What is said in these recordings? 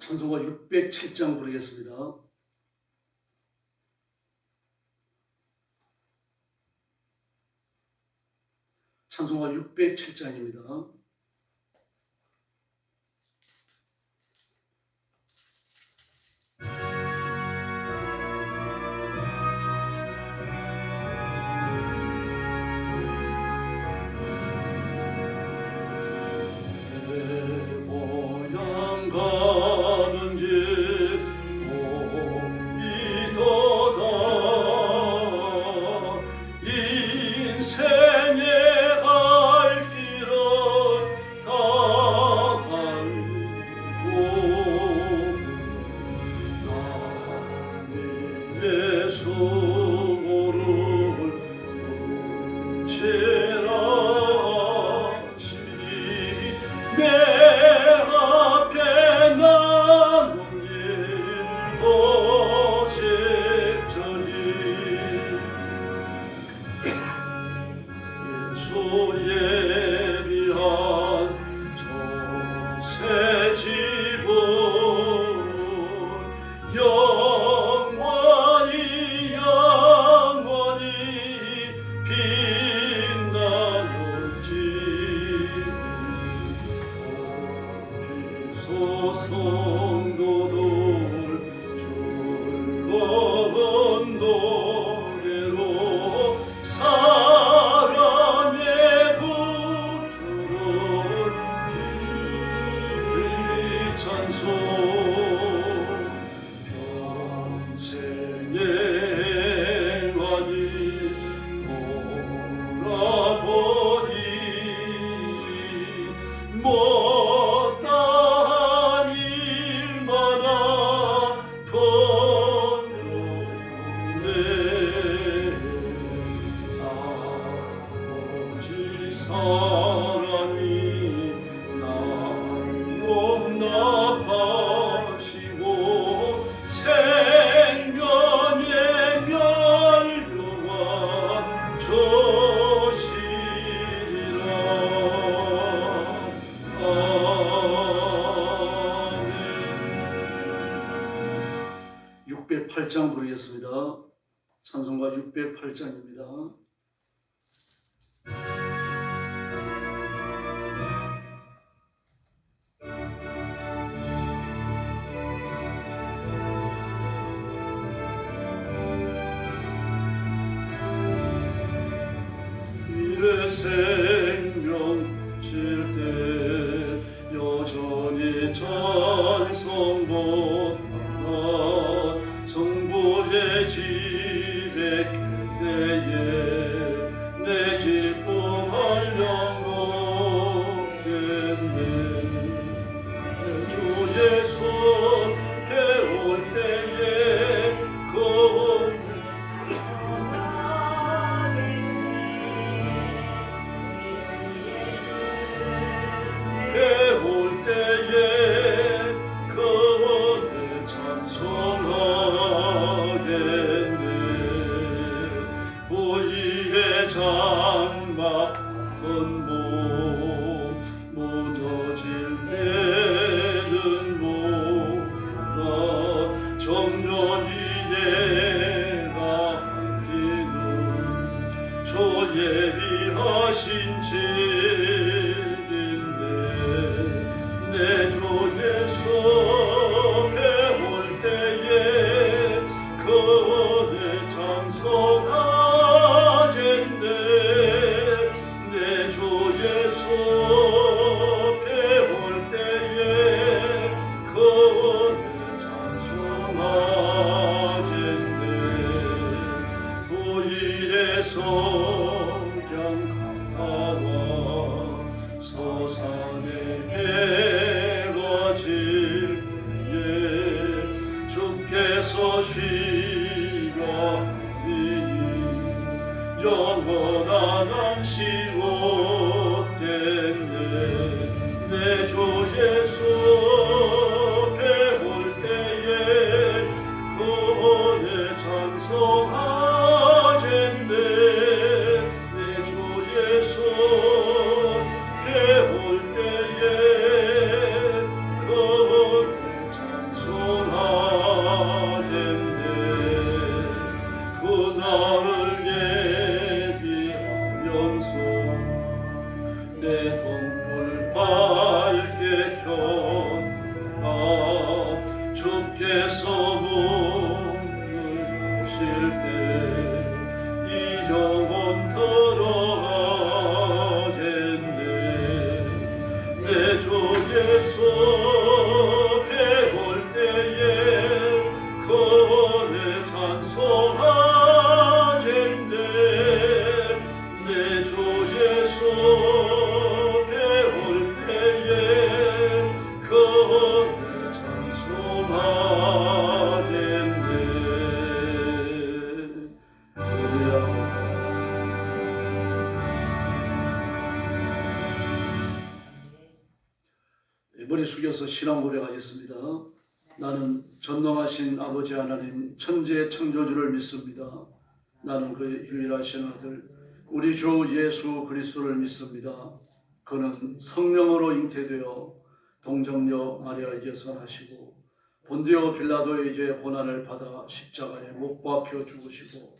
찬송가 607장 부르겠습니다. 찬송가 607장입니다. mundo. 8장 부르겠습니다. 찬송가 608장입니다. 머리 숙여서 신앙 고백하겠습니다. 나는 전능하신 아버지 하나님 천재 창조주를 믿습니다. 나는 그의 유일하신 아들 우리 주 예수 그리스도를 믿습니다. 그는 성령으로 잉태되어 동정녀 마리아에게 선하시고 본디오 빌라도에게 고난을 받아 십자가에 못 박혀 죽으시고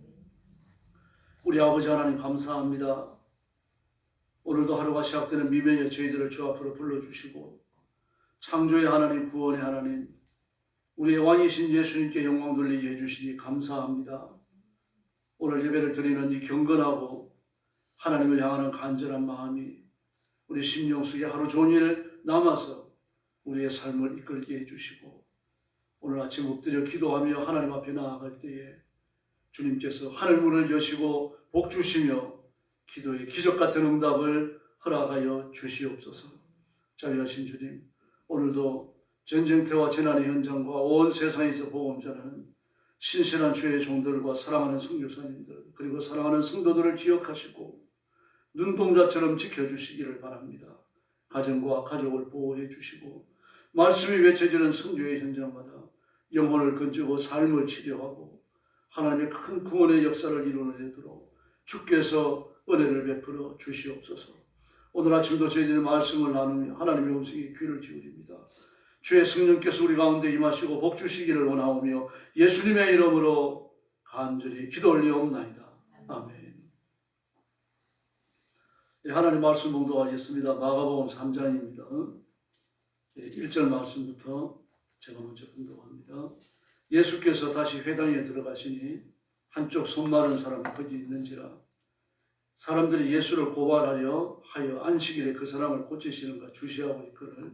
우리 아버지 하나님 감사합니다. 오늘도 하루가 시작되는 미명의 저희들을 주 앞으로 불러주시고 창조의 하나님, 구원의 하나님, 우리의 왕이신 예수님께 영광 돌리게 해주시니 감사합니다. 오늘 예배를 드리는 이 경건하고 하나님을 향하는 간절한 마음이 우리 심령 속에 하루 종일 남아서 우리의 삶을 이끌게 해주시고 오늘 아침 엎드려 기도하며 하나님 앞에 나아갈 때에 주님께서 하늘 문을 여시고 복 주시며 기도의 기적 같은 응답을 허락하여 주시옵소서. 자비하신 주님, 오늘도 전쟁터와 재난의 현장과 온 세상에서 복음 전하는 신실한 주의 종들과 사랑하는 성교사님들 그리고 사랑하는 성도들을 기억하시고 눈동자처럼 지켜주시기를 바랍니다. 가정과 가족을 보호해 주시고 말씀이 외쳐지는 성교의 현장마다 영혼을 건지고 삶을 치료하고 하나님의 큰 구원의 역사를 이루어내도록 주께서 은혜를 베풀어 주시옵소서. 오늘 아침도 저희들의 말씀을 나누며 하나님의 음성에 귀를 기울입니다. 주의 성령께서 우리 가운데 임하시고 복 주시기를 원하오며 예수님의 이름으로 간절히 기도 올리옵나이다. 아멘. 네, 하나님 말씀 봉독하겠습니다. 마가복음 3장입니다. 1절 말씀부터 제가 먼저 봉독합니다. 예수께서 다시 회당에 들어가시니 한쪽 손 마른 사람이 거기 있는지라. 사람들이 예수를 고발하려 하여 안식일에 그 사람을 고치시는가 주시하고 있거늘.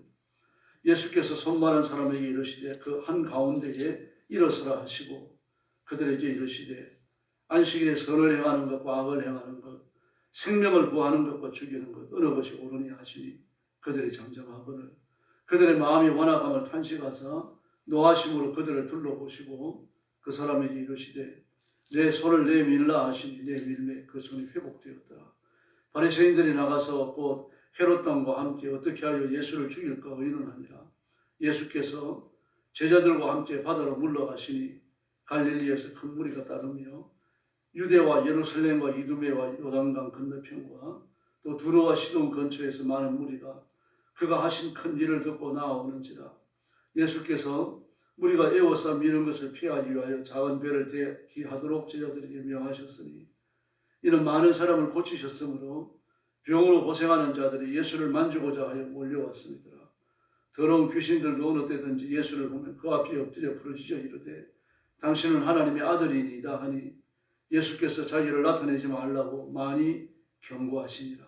예수께서 손 마른 사람에게 이르시되 그 한 가운데에 일어서라 하시고 그들에게 이르시되 안식일에 선을 행하는 것과 악을 행하는 것 생명을 구하는 것과 죽이는 것 어느 것이 옳으니 하시니 그들이 잠잠하거늘. 그들의 마음이 완악함을 탄식하사 노하심으로 그들을 둘러보시고 그 사람에게 이르시되 내 손을 내밀라 하시니 내 밀매 그 손이 회복되었더라. 바리새인들이 나가서 곧 헤롯 당과 함께 어떻게 하여 예수를 죽일까 의논하니라. 예수께서 제자들과 함께 바다로 물러가시니 갈릴리에서 큰 무리가 따르며 유대와 예루살렘과 이두메와 요단강 건너편과 또 두로와 시돈 근처에서 많은 무리가 그가 하신 큰 일을 듣고 나아오는지라 예수께서 무리가 애워싸 미는 것을 피하기 위하여 작은 배를 대기하도록 제자들에게 명하셨으니 이는 많은 사람을 고치셨으므로 병으로 고생하는 자들이 예수를 만지고자 하여 몰려왔습니다. 더러운 귀신들도 어느 때든지 예수를 보면 그 앞에 엎드려 부르짖어 이르되 당신은 하나님의 아들이니이다 하니 예수께서 자기를 나타내지 말라고 많이 경고하시니라.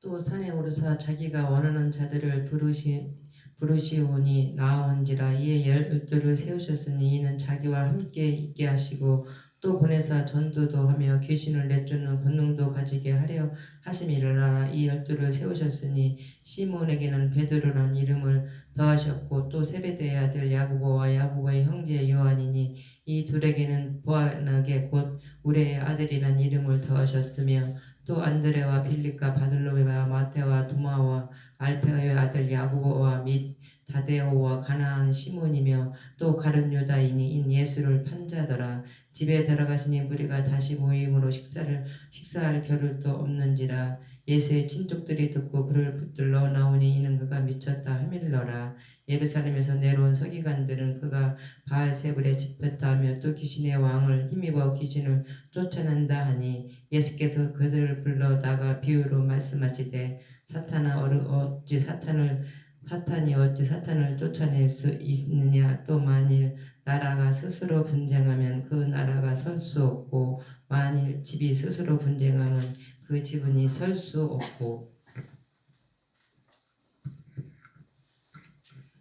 또 산에 오르사 자기가 원하는 자들을 부르시 부르시오니 나온지라 이에 열둘을 세우셨으니 이는 자기와 함께 있게 하시고 또 보내사 전도도 하며 귀신을 내쫓는 권능도 가지게 하려 하심이라. 이 열둘을 세우셨으니 시몬에게는 베드로라는 이름을 더하셨고 또 세베대의 아들 야고보와 야고보의 형제 요한이니 이 둘에게는 보아나게 곧 우레의 아들이라는 이름을 더하셨으며 또 안드레와 빌립과 바들로메와 마테와 도마와 알페의 아들 야고보와 및 다데오와 가나안 시몬이며 또 가룟 유다인이 인 예수를 판자더라. 집에 들어가시니 무리가 다시 모임으로 식사를 식사할 겨를도 없는지라 예수의 친족들이 듣고 그를 붙들러 나오니 이는 그가 미쳤다 하밀러라. 예루살렘에서 내려온 서기관들은 그가 바알세불에 집혔다 하며 또 귀신의 왕을 힘입어 귀신을 쫓아낸다 하니 예수께서 그들을 불러다가 비유로 말씀하시되 사탄아 어찌 사탄을 사탄이 어찌 사탄을 쫓아낼 수 있느냐? 또 만일 나라가 스스로 분쟁하면 그 나라가 설 수 없고 만일 집이 스스로 분쟁하면 그 집은이 설 수 없고.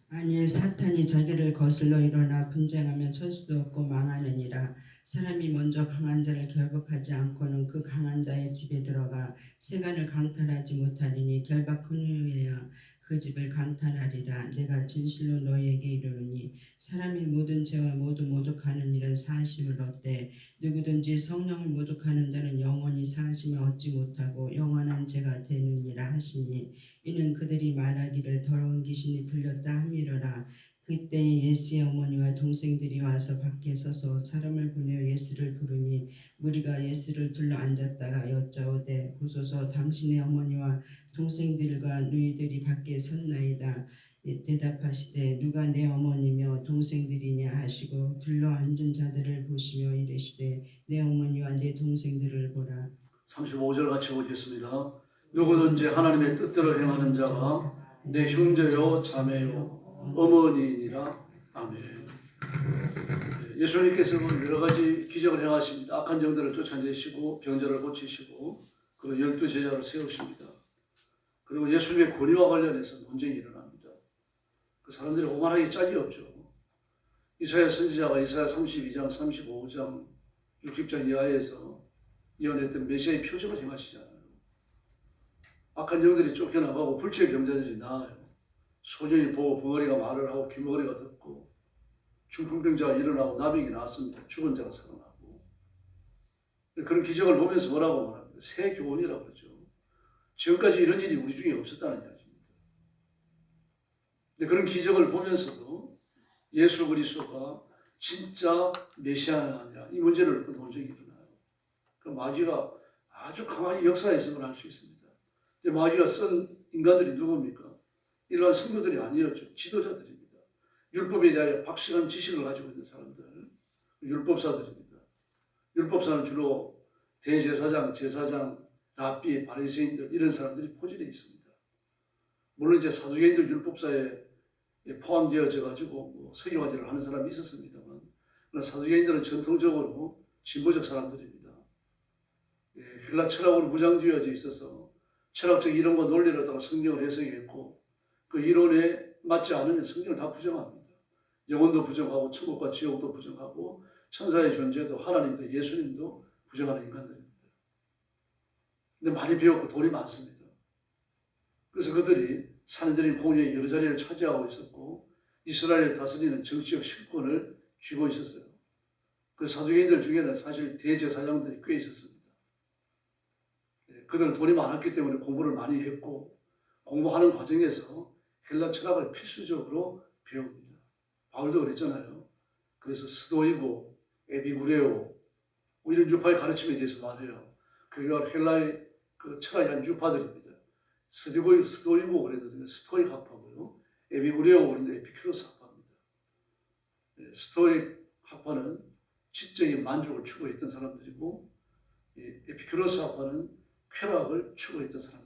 만일 사탄이 자기를 거슬러 일어나 분쟁하면 설 수 없고 망하느니라 사람이 먼저 강한 자를 결박하지 않고는 그 강한 자의 집에 들어가 세간을 강탈하지 못하리니 결박한 후에야 그 집을 강탈하리라. 내가 진실로 너희에게 이르노니 사람이 모든 죄와 모두 모독하는 일은 사심을 얻되 누구든지 성령을 모독하는 자는 영원히 사심을 얻지 못하고 영원한 죄가 되느니라 하시니 이는 그들이 말하기를 더러운 귀신이 들렸다 함이러라 그때에 예수의 어머니와 동생들이 와서 밖에 서서 사람을 보내어 예수를 부르니 무리가 예수를 둘러 앉았다가 여짜오되 보소서 당신의 어머니와 동생들과 누이들이 밖에 섰나이다. 예, 대답하시되 누가 내 어머니며 동생들이냐 하시고 둘러 앉은 자들을 보시며 이르시되 내 어머니와 내 동생들을 보라. 35절 같이 보겠습니다. 누구든지 하나님의 뜻대로 행하는 자가 내 형제요 자매요 어머니니라 아멘. 네, 예수님께서는 여러 가지 기적을 행하십니다. 악한 영들을 쫓아내시고 병자를 고치시고 그리고 열두 제자를 세우십니다. 그리고 예수님의 권위와 관련해서 논쟁이 일어납니다. 그 사람들이 오만하게 짝이 없죠. 이사야 선지자가 이사야 32장, 35장, 60장 이하에서 예언했던 메시아의 표적을 행하시잖아요. 악한 영들이 쫓겨나가고 불치의 병자들이 나아요. 소년이 보고 벙어리가 말을 하고 귀머거리가 듣고 중풍병자가 일어나고 나병이 나왔습니다. 죽은 자가 살아나고 그런 기적을 보면서 뭐라고 말합니다. 새 교훈이라고 그러죠. 지금까지 이런 일이 우리 중에 없었다는 이야기입니다. 근데 그런 기적을 보면서도 예수 그리스도가 진짜 메시아냐 이 문제를 논쟁이 일어나요. 그 마귀가 아주 강하게 역사했음을 알수 있습니다. 마귀가 쓴 인간들이 누굽니까? 일반 성도들이 아니었죠. 지도자들입니다. 율법에 대하여 확실한 지식을 가지고 있는 사람들, 율법사들입니다. 율법사는 주로 대제사장, 제사장, 랍비, 바리새인들 이런 사람들이 포진해 있습니다. 물론 이제 사두개인들 율법사에 포함되어져 가지고 뭐 서기관제를 하는 사람이 있었습니다만, 그러나 사두개인들은 전통적으로 진보적 사람들입니다. 예, 헬라 철학으로 무장되어져 있어서 철학적 이론과 논리를 갖다가 성경을 해석했고 그 이론에 맞지 않으면 성경을 다 부정합니다. 영혼도 부정하고 천국과 지옥도 부정하고 천사의 존재도 하나님도 예수님도 부정하는 인간들입니다. 근데 많이 배웠고 돈이 많습니다. 그래서 그들이 산들인 공예의 여러 자리를 차지하고 있었고 이스라엘을 다스리는 정치적 실권을 쥐고 있었어요. 그 사두개인들 중에는 사실 대제사장들이 꽤 있었습니다. 예, 그들은 돈이 많았기 때문에 공부를 많이 했고 공부하는 과정에서 헬라 철학을 필수적으로 배웁니다. 바울도 그랬잖아요. 그래서 스도이고, 에비구레오 뭐 이런 유파의 가르침에 대해서 말해요. 그가 헬라의 그 철학의 한 유파들입니다. 스디고, 스도이고 그래도 스토익 학파고요. 에비구레오 그런데 에피큐로스 학파입니다. 예, 스토익 학파는 지적인 만족을 추구했던 사람들이고 예, 에피큐로스 학파는 쾌락을 추구했던 사람들입니다.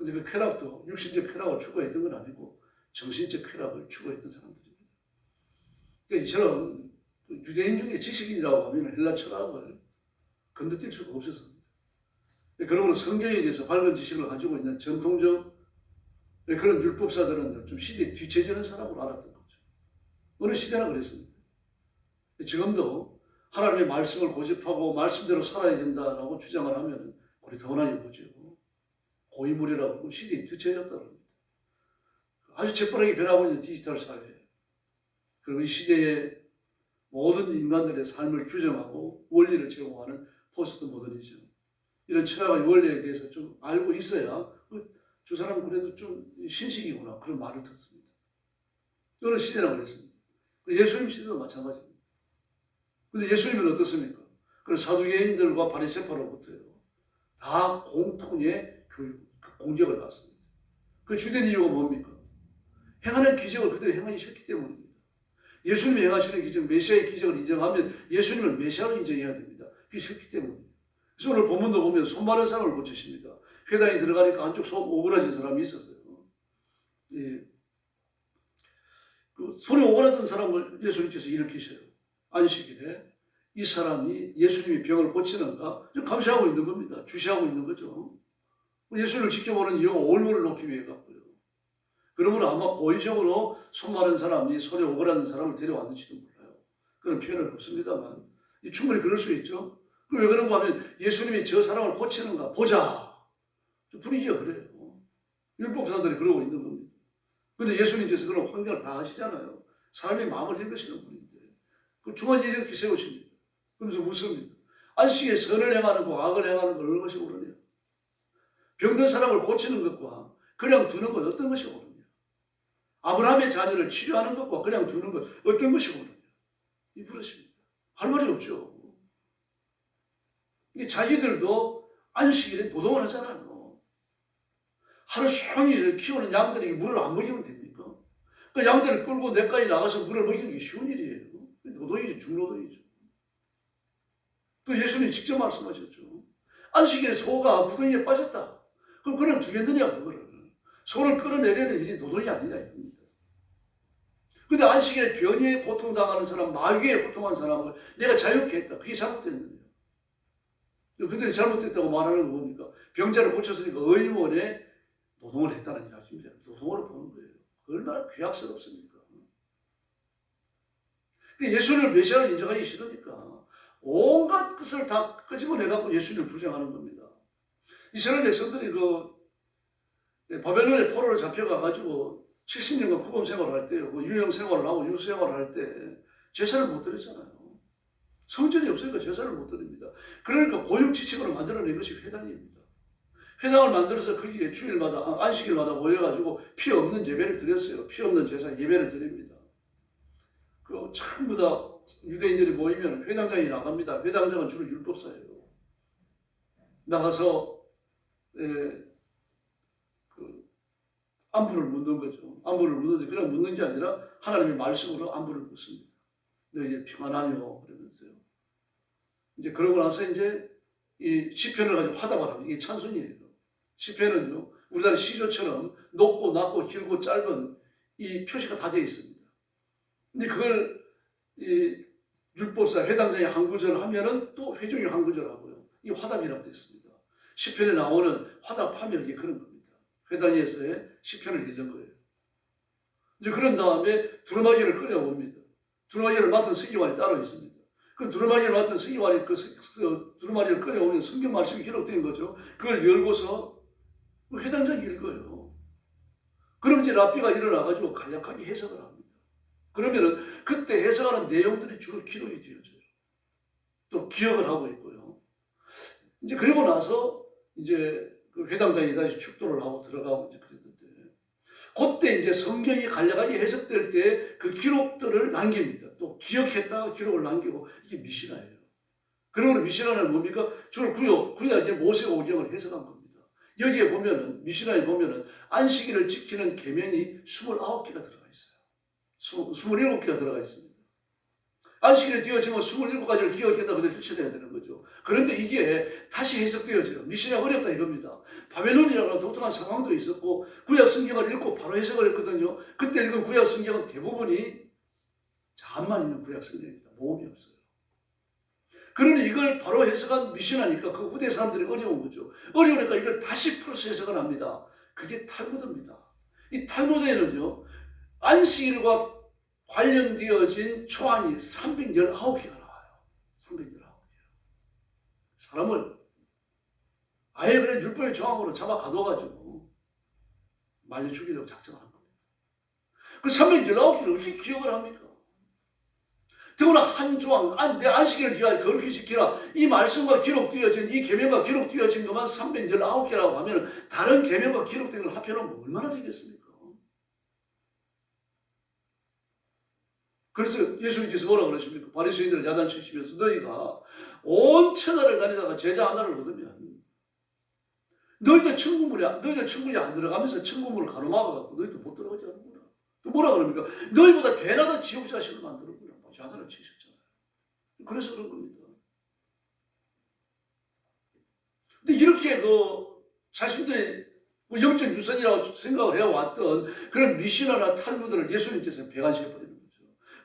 근데 그 쾌락도 육신적 쾌락을 추구했던 건 아니고 정신적 쾌락을 추구했던 사람들입니다. 그러니까 이처럼 그 유대인 중에 지식인이라고 하면 헬라 철학을 건드릴 수가 없었습니다. 그러므로 성경에 대해서 밝은 지식을 가지고 있는 전통적 그런 율법사들은 좀 시대에 뒤처지는 사람으로 알았던 거죠. 어느 시대나 그랬습니다. 지금도 하나님의 말씀을 고집하고 말씀대로 살아야 된다라고 주장을 하면 우리 더나게 보죠. 고인물이라고 시대에 뒤처졌다는 겁니다. 아주 재빠르게 변하고 있는 디지털 사회 그리고 이 시대의 모든 인간들의 삶을 규정하고 원리를 제공하는 포스트 모더니즘 이런 철학의 원리에 대해서 좀 알고 있어야 어, 저 사람은 그래도 좀 신식이구나 그런 말을 듣습니다. 어느 시대나 그랬습니다. 예수님 시대도 마찬가지입니다. 근데 예수님은 어떻습니까? 그 사두개인들과 바리새파로부터요. 다 공통의 교육, 그 공격을 받습니다. 그 주된 이유가 뭡니까? 행하는 기적을 그대로 행하셨기 때문입니다. 예수님이 행하시는 기적, 메시아의 기적을 인정하면 예수님을 메시아로 인정해야 됩니다. 그게 싫기 때문이에요. 그래서 오늘 본문도 보면 손 많은 사람을 고치십니다. 회당에 들어가니까 한쪽 속 오그라진 사람이 있었어요. 예. 그 손에 오그라든 사람을 예수님께서 일으키셔요. 안식일에. 이 사람이 예수님이 병을 고치는가? 좀 감시하고 있는 겁니다. 주시하고 있는 거죠. 예수님을 지켜보는 이유가 올무를 놓기 위해 갖고요. 그러므로 아마 고의적으로 손 마른 사람이 손에 오그라든 사람을 데려왔는지도 몰라요. 그런 표현은 없습니다만 충분히 그럴 수 있죠. 그왜 그런가 하면 예수님이 저 사람을 고치는가 보자. 좀 분위기가 그래요. 율법사들이 그러고 있는 겁니다. 근데 예수님께서 그런 환경을 다 아시잖아요. 사람의 마음을 읽으시는 분인데 그 중간에 이렇게 세우십니다. 그러면서 묻습니다. 안식에 선을 행하는 거 악을 행하는 거 것이 옳으냐? 병든 사람을 고치는 것과 그냥 두는 것 어떤 것이 옳으냐? 아브라함의 자녀를 치료하는 것과 그냥 두는 것 어떤 것이 옳으냐? 이 물으십니다. 할 말이 없죠. 이 자기들도 안식일에 노동을 하잖아요. 하루 종일 키우는 양들에게 물을 안 먹이면 됩니까? 그 양들을 끌고 내까지 나가서 물을 먹이는 게 쉬운 일이에요. 노동이죠, 중노동이죠. 또 예수님이 직접 말씀하셨죠. 안식일에 소가 구덩이에 빠졌다. 그럼 그냥 두겠느냐, 그거를. 소를 끌어내려는 일이 노동이 아니냐, 이겁니다. 근데 안식일에 변이에 고통당하는 사람, 마귀에 고통하는 사람을 내가 자유케 했다. 그게 잘못됐는데요. 그들이 잘못됐다고 말하는 건 뭡니까? 병자를 고쳤으니까 의원에 노동을 했다는 이야기입니다. 노동으로 보는 거예요. 얼마나 귀약스럽습니까? 예수님을 메시아로 인정하기 싫으니까 온갖 것을 다 끄집어내갖고 예수님을 부정하는 겁니다. 이스라엘 백성들이 그 바벨론의 포로로 잡혀가가지고 70년간 구금 생활을 할 때요, 그 유형 생활을 하고 유수 생활을 할 때 제사를 못 드렸잖아요. 성전이 없으니까 제사를 못 드립니다. 그러니까 고육지책으로 만들어낸 것이 회당입니다. 회당을 만들어서 거기에 주일마다 아, 안식일마다 모여가지고 피 없는 예배를 드렸어요. 피 없는 제사 예배를 드립니다. 그 전부 다 유대인들이 모이면 회당장이 나갑니다. 회당장은 주로 율법사예요. 나가서 에, 그 안부를 묻는 거죠. 안부를 묻는데 그냥 묻는 게 아니라 하나님의 말씀으로 안부를 묻습니다. 너희들 평안하뇨 그러면서요. 이제 그러고 나서 이제 이 시편을 가지고 화답을 합니다. 이게 찬순이에요. 시편은요, 우리나라 시조처럼 높고 낮고 길고 짧은 이 표시가 다 되어 있습니다. 근데 그걸 이 율법사 회당장이 한 구절 하면은 또 회중이 한 구절 하고요. 이 화답이라고 되어 있습니다. 시편에 나오는 화답하면 이게 그런 겁니다. 회당에서의 시편을 읽는 거예요. 이제 그런 다음에 두루마기를 끓여봅니다. 두루마기를 맡은 서기관이 따로 있습니다. 그 두루마기를 맡은 서기관이 그, 그 두루마기를 끓여오는 성경 말씀이 기록된 거죠. 그걸 열고서 그 회당장이 읽어요. 그럼 이제 랍비가 일어나가지고 간략하게 해석을 합니다. 그러면은 그때 해석하는 내용들이 주로 기록이 되어져요. 또 기억을 하고 있고요. 이제 그리고 나서 이제 그 회당장이 다시 축도를 하고 들어가고 이제 그랬는데 그때 이제 성경이 간략하게 해석될 때 그 기록들을 남깁니다. 또 기억했다가 기록을 남기고 이게 미시나예요. 그러므로 미시나는 뭡니까? 주로 구역, 구약 이제 모세 오경을 해석한 겁니다. 여기에 보면은 미시나에 보면은 안식일을 지키는 계명이 29개가 들어가 있어요. 27개가 들어가 있습니다. 안식일에 되어지면 27가지를 기억했다 그대로 펼쳐내야 되는 거죠. 그런데 이게 다시 해석되어져요. 미시나 어렵다 이겁니다. 바벨론이라는 독특한 상황도 있었고 구약 성경을 읽고 바로 해석을 했거든요. 그때 읽은 구약 성경은 대부분이 잠만 있는 구약 성경입니다. 모험이 없어요. 그러니 이걸 바로 해석한 미신하니까 그 후대 사람들이 어려운 거죠. 어려우니까 이걸 다시 풀어서 해석을 합니다. 그게 탈무드입니다. 이 탈무드에는요, 안식일과 관련되어진 초안이 319개가 나와요. 319개. 사람을 아예 그냥 율법의 조항으로 잡아 가둬가지고 말려 죽이려고 작정한 겁니다. 그 319개를 어떻게 기억을 합니까? 더구나 한 조항, 안, 내 안식일을 위하여 거룩히 지키라. 이 말씀과 기록되어진, 이 계명과 기록되어진 것만 319개라고 하면 다른 계명과 기록된 걸 합해놓으면 얼마나 되겠습니까? 그래서 예수님께서 뭐라 그러십니까? 바리새인들을 야단치시면서 너희가 온 천하를 다니다가 제자 하나를 얻으면 너희들 천국물에 너희들 천국에 안 들어가면서 천국물을 가로막아갖고 너희도 못 들어가지 않는구나. 또 뭐라 그럽니까? 너희보다 배나 더 지옥 자식을 만들었구나. 야단을 치셨잖아요. 그래서 그런 겁니다. 근데 이렇게 그 자신들의 뭐 영적 유산이라고 생각을 해왔던 그런 미시나나 탈무들을 예수님께서 배관시켜버리는 거죠.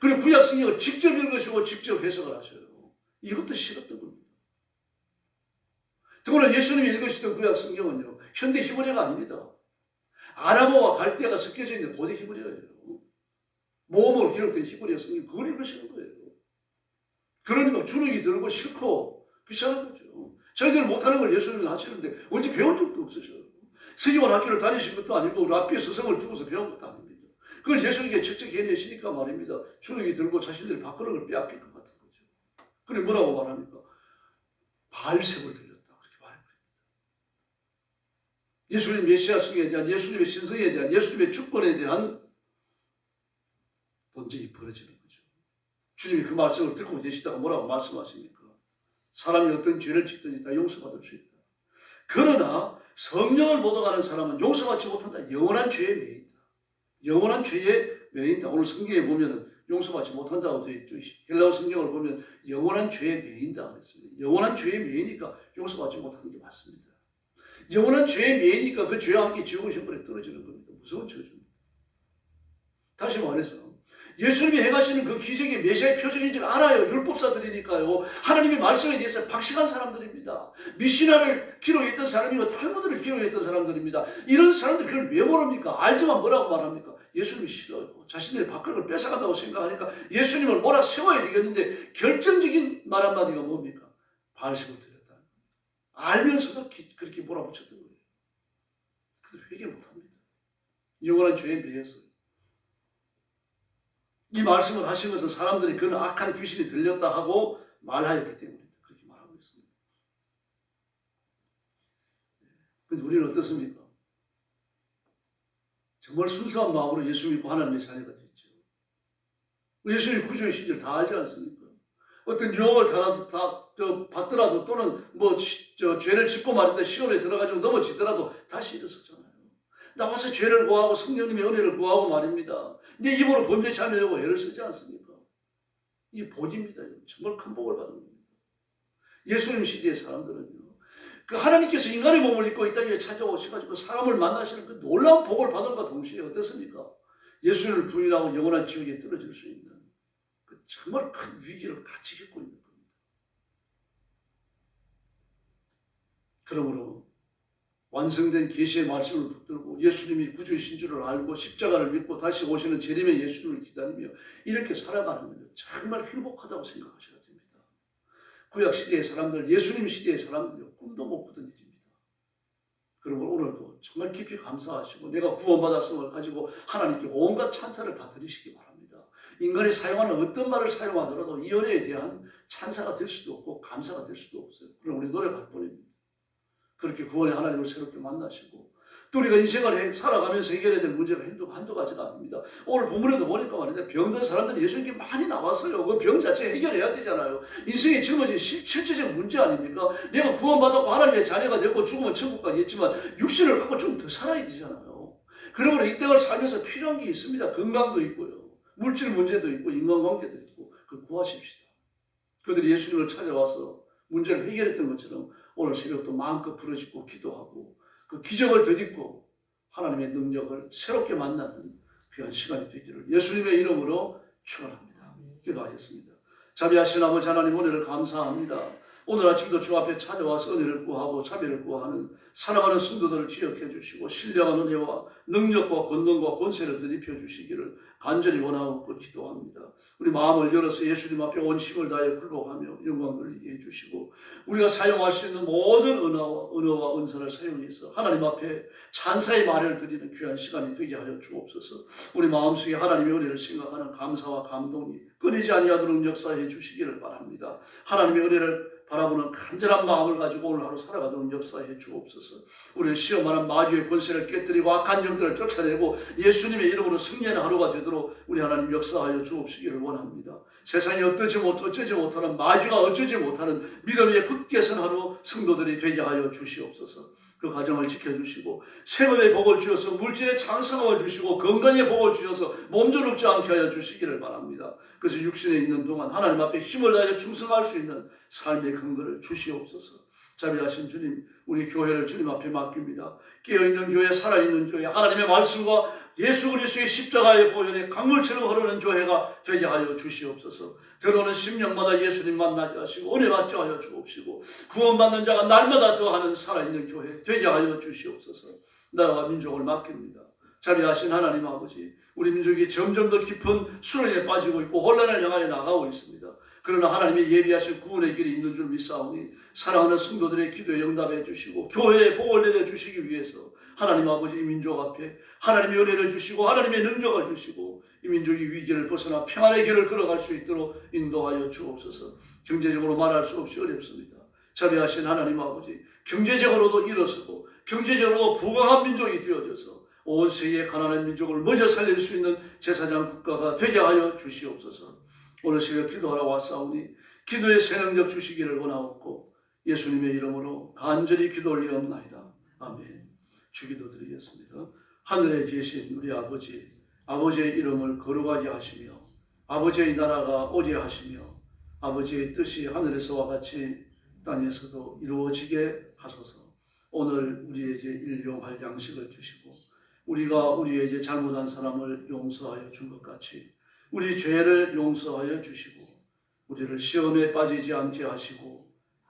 그리고 구약 성경을 직접 읽으시고 직접 해석을 하셔요. 이것도 싫었던 겁니다. 더구나 예수님이 읽으시던 구약 성경은요, 현대 히브리어가 아닙니다. 아람어와 갈대아가 섞여져 있는 고대 히브리어예요. 모음으로 기록된 히브리어 성경, 그걸 읽으시는 거예요. 그러니까 주눅이 들고 싫고 귀찮은 거죠. 저희들은 못하는 걸 예수님은 하시는데 언제 배운 적도 없으셔요. 스님원 학교를 다니신 것도 아니고 라피에 스승을 두고서 배운 것도 아닙니다. 그걸 예수님께 직접 해내시니까 말입니다. 주눅이 들고 바꾸는 걸 빼앗길 것 같은 거죠. 그래 뭐라고 말합니까? 발색을 들렸다. 그렇게 말합니다. 예수님 메시아성에 대한 예수님의 신성에 대한 예수님의 주권에 대한 논쟁이 벌어지는 거죠. 주님이 그 말씀을 듣고 계시다가 뭐라고 말씀하십니까? 사람이 어떤 죄를 짓든지 다 용서받을 수 있다. 그러나 성령을 못 얻어가는 사람은 용서받지 못한다. 영원한 죄에. 영원한 죄에 매인다. 오늘 성경에 보면은 용서받지 못한다고 되어 있죠. 헬라어 성경을 보면 영원한 매인다 그랬습니다. 영원한 죄에 매이니까 용서받지 못하는 게 맞습니다. 영원한 죄에 매이니까 그 죄와 함께 지옥의 형벌에 떨어지는 겁니다. 무서운 저주입니다. 다시 말해서 예수님이 행하시는 그 기적이 메시아의 표적인 줄 알아요. 율법사들이니까요. 하나님의 말씀에 대해서 박식한 사람들입니다. 미시나를 기록했던 사람이고 탈무드를 기록했던 사람들입니다. 이런 사람들 그걸 왜 모릅니까? 알지만 뭐라고 말합니까? 예수님이 싫어요. 자신들의 밥그릇을 뺏어간다고 생각하니까 예수님을 몰아 세워야 되겠는데 결정적인 말 한마디가 뭡니까? 반식을 드렸다. 알면서도 기- 그렇게 몰아붙였던 거예요. 그들 회개 못합니다. 영원한 죄에 매여서 이 말씀을 하시면서 사람들이 그는 악한 귀신이 들렸다 하고 말하였기 때문에 그렇게 말하고 있습니다. 근데 우리는 어떻습니까? 정말 순수한 마음으로 예수 믿고 하나님의 자녀가 됐죠. 예수님 구주의 신을 다 알지 않습니까? 어떤 유혹을 다, 다, 저, 받더라도 또는 뭐, 시- 저, 죄를 짓고 말인데 시험에 들어가지고 넘어지더라도 다시 일어섰잖아요. 나와서 죄를 구하고 성령님의 은혜를 구하고 말입니다. 내 입으로 범죄치 않으려고 애를 쓰지 않습니까? 이게 복입니다. 정말 큰 복을 받은 겁니다. 예수님 시대의 사람들은요. 그 하나님께서 인간의 몸을 입고 이 땅에 찾아오셔가지고 사람을 만나시는 그 놀라운 복을 받은과 동시에 어떻습니까? 예수를 부인하고 영원한 지옥에 떨어질 수 있는 그 정말 큰 위기를 같이 겪고 있는 겁니다. 그러므로 완성된 계시의 말씀을 붙들고 예수님이 구주이신 줄을 알고 십자가를 믿고 다시 오시는 재림의 예수님을 기다리며 이렇게 살아가는 정말 행복하다고 생각하셔야 됩니다. 구약 시대의 사람들, 예수님 시대의 사람들 꿈도 못 꾸던 일입니다. 그러므로 오늘도 정말 깊이 감사하시고 내가 구원받았음을 가지고 하나님께 온갖 찬사를 다 드리시기 바랍니다. 인간이 사용하는 어떤 말을 사용하더라도 이 은혜에 대한 찬사가 될 수도 없고 감사가 될 수도 없어요. 그럼 우리 노력할 뿐입니다. 그렇게 구원의 하나님을 새롭게 만나시고 또 우리가 인생을 해- 살아가면서 해결해야 될 문제가 한두, 한두 가지가 아닙니다. 오늘 본문에도 보니까 말인데 병든 사람들이 예수님께 많이 나왔어요. 그 병 자체 해결해야 되잖아요. 인생에 짊어진 실- 실체적 문제 아닙니까? 내가 구원받았고 하나님의 자녀가 됐고 죽으면 천국 가겠지만 육신을 갖고 좀 더 살아야 되잖아요. 그러므로 이 땅을 살면서 필요한 게 있습니다. 건강도 있고요. 물질 문제도 있고 인간관계도 있고 그 구하십시다. 그들이 예수님을 찾아와서 문제를 해결했던 것처럼 오늘 새벽도 마음껏 부르짖고 기도하고 그 기적을 덧입고 하나님의 능력을 새롭게 만나는 귀한 시간이 되기를 예수님의 이름으로 축원합니다. 기도하겠습니다. 자비하신 아버지 하나님 은혜를 감사합니다. 오늘 아침도 주 앞에 찾아와서 은혜를 구하고 자비를 구하는 사랑하는 성도들을 기억해 주시고 신령한 은혜와 능력과 권능과 권세를 덧입혀 주시기를 간절히 원하고 기도합니다. 우리 마음을 열어서 예수님 앞에 온 힘을 다해 굴복하며 영광 돌리게 해주시고 우리가 사용할 수 있는 모든 은혜와, 은혜와 은사를 사용해서 하나님 앞에 찬사의 말을 드리는 귀한 시간이 되게 하여 주옵소서 우리 마음속에 하나님의 은혜를 생각하는 감사와 감동이 끊이지 아니하도록 역사해 주시기를 바랍니다 하나님의 은혜를 바라보는 간절한 마음을 가지고 오늘 하루 살아가도록 역사해 주옵소서. 우리를 시험하는 마귀의 권세를 깨뜨리고 악한 영들을 쫓아내고 예수님의 이름으로 승리하는 하루가 되도록 우리 하나님 역사하여 주옵시기를 원합니다. 세상이 어떠지 못 어쩌지 못하는 마귀가 어쩌지 못하는 믿음 위에 굳게 선 하루 성도들이 되게 하여 주시옵소서. 그 가정을 지켜주시고 생업의 복을 주셔서 물질의 장성함을 주시고 건강의 복을 주셔서 몸조롭지 않게 하여 주시기를 바랍니다. 그래서 육신에 있는 동안 하나님 앞에 힘을 다해 충성할 수 있는 삶의 근거를 주시옵소서. 자비하신 주님, 우리 교회를 주님 앞에 맡깁니다. 깨어있는 교회, 살아있는 교회, 하나님의 말씀과 예수 그리스도의 십자가의 보혈의 강물처럼 흐르는 교회가 되게 하여 주시옵소서. 들어오는 심령마다 예수님 만나게 하시고 은혜 받게 하여 주옵시고 구원받는 자가 날마다 더하는 살아있는 교회 되게 하여 주시옵소서. 나라와 민족을 맡깁니다. 자비하신 하나님 아버지, 우리 민족이 점점 더 깊은 수렁에 빠지고 있고 혼란을 향하여 나가고 있습니다. 그러나 하나님의 예비하신 구원의 길이 있는 줄 믿사오니 사랑하는 성도들의 기도에 응답해 주시고 교회에 복을 내려 주시기 위해서 하나님 아버지 이 민족 앞에 하나님의 은혜를 주시고 하나님의 능력을 주시고 이 민족이 위기를 벗어나 평안의 길을 걸어갈 수 있도록 인도하여 주옵소서. 경제적으로 말할 수 없이 어렵습니다. 자비하신 하나님 아버지 경제적으로도 일어서고 경제적으로도 부강한 민족이 되어져서 온 세계의 가난한 민족을 먼저 살릴 수 있는 제사장 국가가 되게 하여 주시옵소서. 오늘 새벽 기도하러 왔사오니 기도의 새능력 주시기를 원하옵고 예수님의 이름으로 간절히 기도 올리옵나이다. 아멘. 주기도 드리겠습니다. 하늘에 계신 우리 아버지, 아버지의 이름을 거룩하게 하시며 아버지의 나라가 오게 하시며 아버지의 뜻이 하늘에서와 같이 땅에서도 이루어지게 하소서. 오늘 우리에게 일용할 양식을 주시고 우리가 우리에게 잘못한 사람을 용서하여 준 것 같이 우리 죄를 용서하여 주시고 우리를 시험에 빠지지 않게 하시고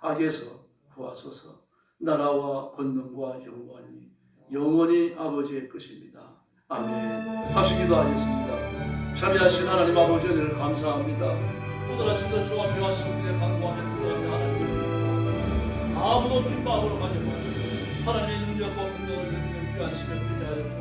악에서 구하소서. 나라와 권능과 영광이 영원히 아버지의 것입니다. 아멘. 다시 기도하겠습니다. 자비하신 하나님 아버지 은혜를 감사합니다. 오늘 아침도 주 앞에 와 성전에 간구하며 기도하며 하나님 아무도 빈 마음으로 가지 마시고 하나님의 능력과 긍정을 드리는 귀한 시간 되게 하여 주옵소서.